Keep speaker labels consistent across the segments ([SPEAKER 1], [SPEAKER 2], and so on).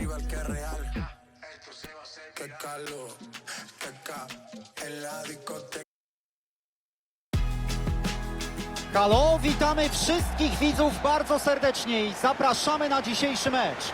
[SPEAKER 1] rival que real. Que calor, que ca en la discoteca.
[SPEAKER 2] Halo, witamy wszystkich widzów bardzo serdecznie i zapraszamy na dzisiejszy mecz.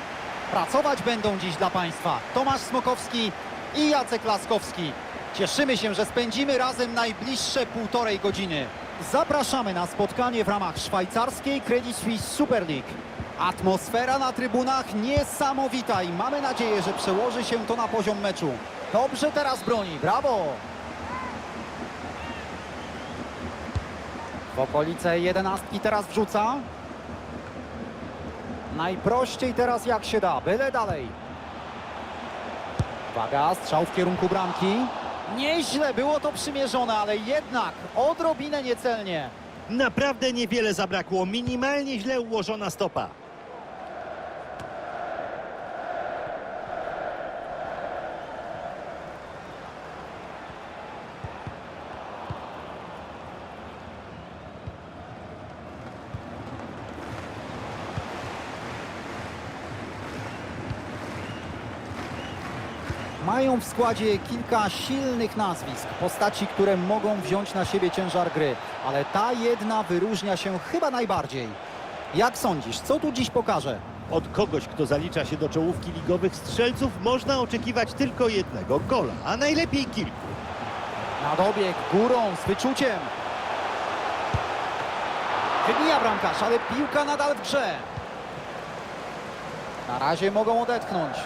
[SPEAKER 2] Pracować będą dziś dla Państwa Tomasz Smokowski i Jacek Laskowski. Cieszymy się, że spędzimy razem najbliższe półtorej godziny. Zapraszamy na spotkanie w ramach szwajcarskiej Credit Suisse Super League. Atmosfera na trybunach niesamowita i mamy nadzieję, że przełoży się to na poziom meczu. Dobrze teraz broni, brawo! W okolice jedenastki teraz wrzuca. Najprościej teraz jak się da, byle dalej. Uwaga, strzał w kierunku bramki. Nieźle było to przymierzone, ale jednak odrobinę niecelnie.
[SPEAKER 3] Naprawdę niewiele zabrakło, minimalnie źle ułożona stopa.
[SPEAKER 2] Mają w składzie kilka silnych nazwisk, postaci, które mogą wziąć na siebie ciężar gry, ale ta jedna wyróżnia się chyba najbardziej. Jak sądzisz, co tu dziś pokaże?
[SPEAKER 3] Od kogoś, kto zalicza się do czołówki ligowych strzelców, można oczekiwać tylko jednego gola, a najlepiej kilku.
[SPEAKER 2] Na dobieg, górą, z wyczuciem. Wybija bramkarz, ale piłka nadal w grze. Na razie mogą odetchnąć.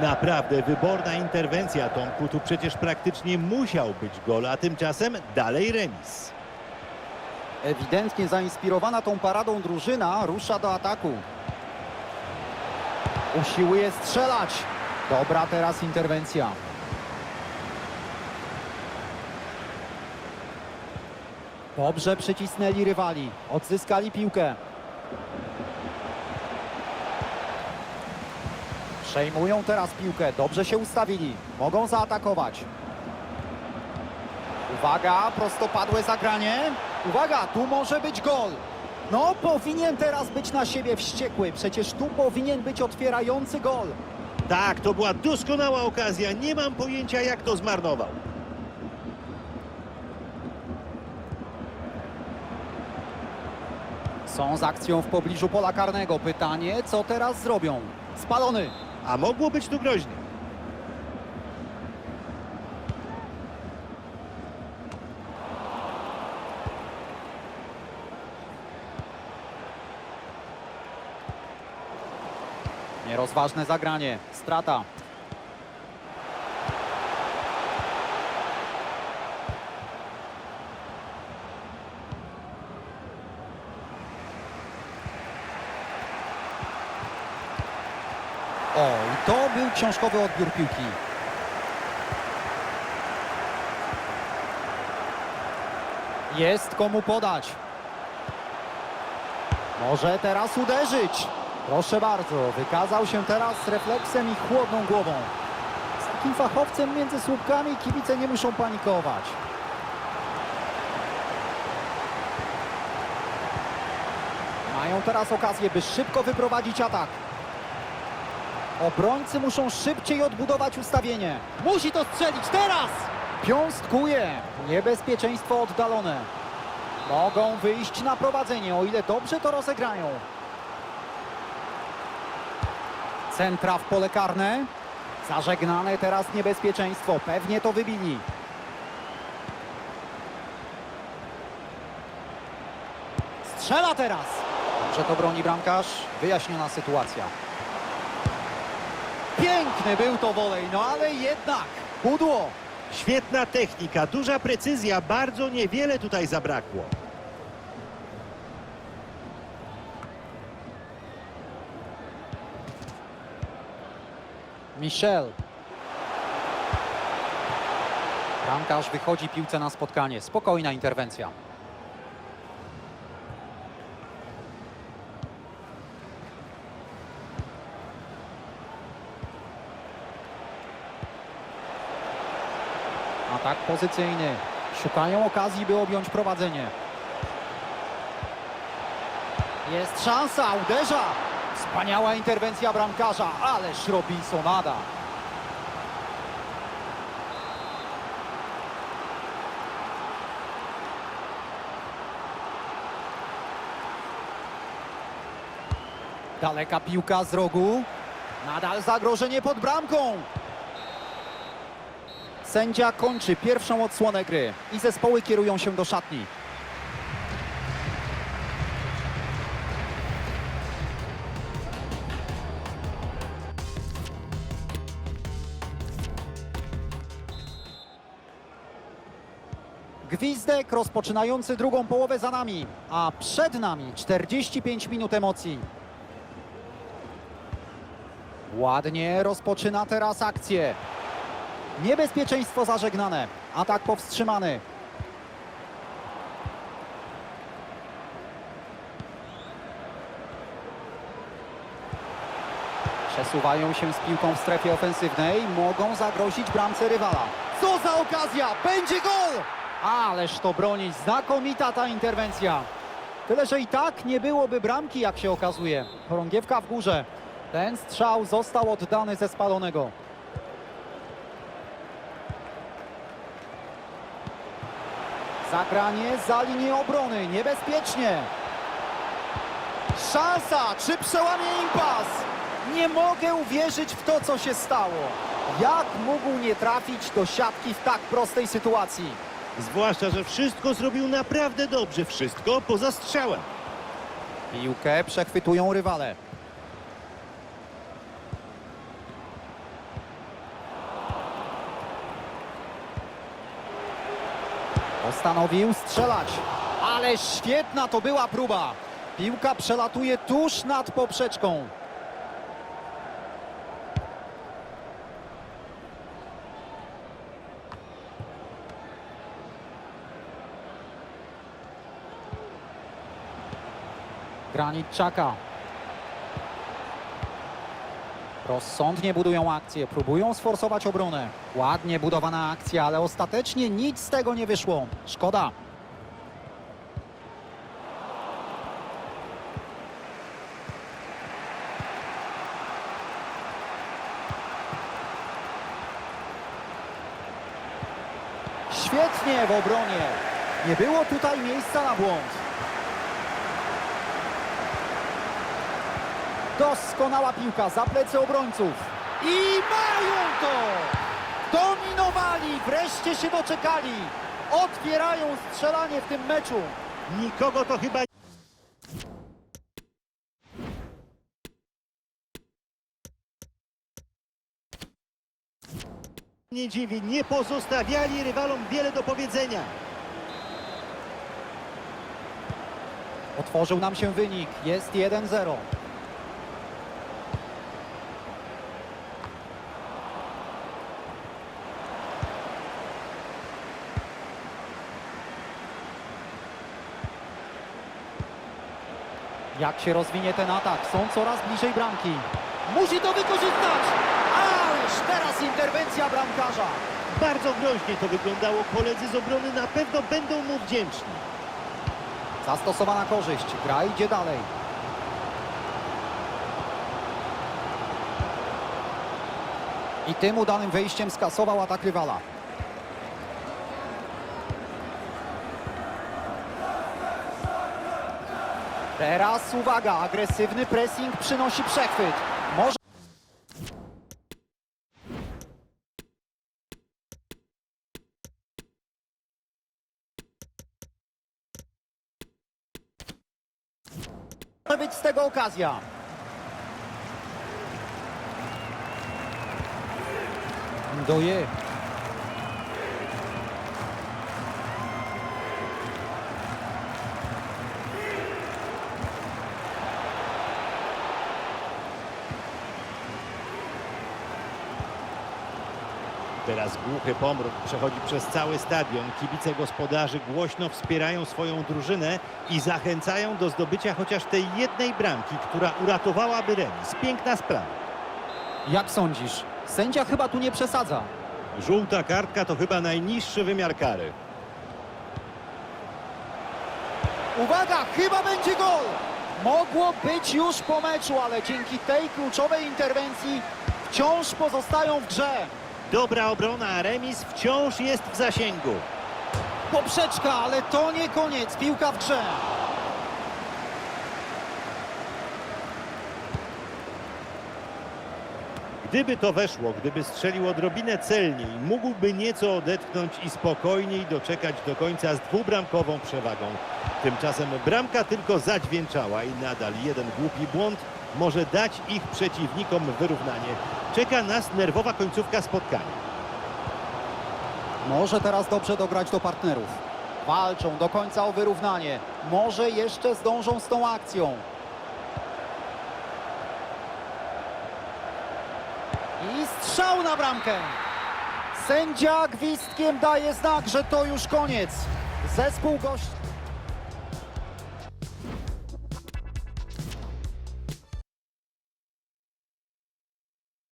[SPEAKER 3] Naprawdę wyborna interwencja Tomku, tu przecież praktycznie musiał być gol, a tymczasem dalej remis.
[SPEAKER 2] Ewidentnie zainspirowana tą paradą drużyna rusza do ataku. Usiłuje strzelać. Dobra teraz interwencja. Dobrze przycisnęli rywali. Odzyskali piłkę. Przejmują teraz piłkę. Dobrze się ustawili. Mogą zaatakować. Uwaga, prostopadłe zagranie. Uwaga, tu może być gol. No, powinien teraz być na siebie wściekły. Przecież tu powinien być otwierający gol.
[SPEAKER 3] Tak, to była doskonała okazja, nie mam pojęcia jak to zmarnował.
[SPEAKER 2] Są z akcją w pobliżu pola karnego. Pytanie, co teraz zrobią? Spalony.
[SPEAKER 3] A mogło być tu groźnie.
[SPEAKER 2] Nierozważne zagranie. Strata. O, i to był książkowy odbiór piłki. Jest komu podać. Może teraz uderzyć. Proszę bardzo, wykazał się teraz refleksem i chłodną głową. Z takim fachowcem między słupkami kibice nie muszą panikować. Mają teraz okazję, by szybko wyprowadzić atak. Obrońcy muszą szybciej odbudować ustawienie. Musi to strzelić teraz! Piąstkuje. Niebezpieczeństwo oddalone. Mogą wyjść na prowadzenie, o ile dobrze to rozegrają. Centra w pole karne. Zażegnane teraz niebezpieczeństwo. Pewnie to wybili. Strzela teraz. Dobrze to broni bramkarz. Wyjaśniona sytuacja. Piękny był to wolej, no ale jednak pudło.
[SPEAKER 3] Świetna technika, duża precyzja, bardzo niewiele tutaj zabrakło.
[SPEAKER 2] Michel. Bramkarz wychodzi piłce na spotkanie. Spokojna interwencja. Atak pozycyjny. Szukają okazji, by objąć prowadzenie. Jest szansa, uderza. Wspaniała interwencja bramkarza, ależ Robinsonada. Daleka piłka z rogu. Nadal zagrożenie pod bramką. Sędzia kończy pierwszą odsłonę gry i zespoły kierują się do szatni. Gwizdek rozpoczynający drugą połowę za nami, a przed nami 45 minut emocji. Ładnie rozpoczyna teraz akcję. Niebezpieczeństwo zażegnane. Atak powstrzymany. Przesuwają się z piłką w strefie ofensywnej. Mogą zagrozić bramce rywala. Co za okazja! Będzie gol! Ależ to bronić. Znakomita ta interwencja. Tyle, że i tak nie byłoby bramki, jak się okazuje. Chorągiewka w górze. Ten strzał został oddany ze spalonego. Zagranie za linię obrony. Niebezpiecznie. Szansa! Czy przełamie impas? Nie mogę uwierzyć w to, co się stało. Jak mógł nie trafić do siatki w tak prostej sytuacji?
[SPEAKER 3] Zwłaszcza, że wszystko zrobił naprawdę dobrze. Wszystko poza strzałem.
[SPEAKER 2] Piłkę przechwytują rywale. Postanowił strzelać. Ale świetna to była próba. Piłka przelatuje tuż nad poprzeczką. Granit czaka. Rozsądnie budują akcję, próbują sforsować obronę. Ładnie budowana akcja, ale ostatecznie nic z tego nie wyszło. Szkoda. Świetnie w obronie. Nie było tutaj miejsca na błąd. Doskonała piłka za plecy obrońców. I mają to! Dominowali, wreszcie się doczekali. Otwierają strzelanie w tym meczu.
[SPEAKER 3] Nikogo to chyba nie dziwi. Nie pozostawiali rywalom wiele do powiedzenia.
[SPEAKER 2] Otworzył nam się wynik. Jest 1-0. Jak się rozwinie ten atak? Są coraz bliżej bramki. Musi to wykorzystać! Ależ teraz interwencja bramkarza.
[SPEAKER 3] Bardzo groźnie to wyglądało. Koledzy z obrony na pewno będą mu wdzięczni.
[SPEAKER 2] Zastosowana korzyść. Gra idzie dalej. I tym udanym wejściem skasował atak rywala. Teraz uwaga, agresywny pressing przynosi przechwyt. Może być z tego okazja. Doje.
[SPEAKER 3] Teraz głuchy pomruk przechodzi przez cały stadion. Kibice gospodarzy głośno wspierają swoją drużynę i zachęcają do zdobycia chociaż tej jednej bramki, która uratowałaby remis. Piękna sprawa.
[SPEAKER 2] Jak sądzisz? Sędzia chyba tu nie przesadza.
[SPEAKER 3] Żółta kartka to chyba najniższy wymiar kary.
[SPEAKER 2] Uwaga, chyba będzie gol! Mogło być już po meczu, ale dzięki tej kluczowej interwencji wciąż pozostają w grze.
[SPEAKER 3] Dobra obrona, remis wciąż jest w zasięgu.
[SPEAKER 2] Poprzeczka, ale to nie koniec. Piłka w grze.
[SPEAKER 3] Gdyby to weszło, gdyby strzelił odrobinę celniej, mógłby nieco odetchnąć i spokojniej doczekać do końca z dwubramkową przewagą. Tymczasem bramka tylko zadźwięczała i nadal jeden głupi błąd może dać ich przeciwnikom wyrównanie. Czeka nas nerwowa końcówka spotkania.
[SPEAKER 2] Może teraz dobrze dograć do partnerów. Walczą do końca o wyrównanie. Może jeszcze zdążą z tą akcją. I strzał na bramkę. Sędzia gwizdkiem daje znak, że to już koniec. Zespół gości.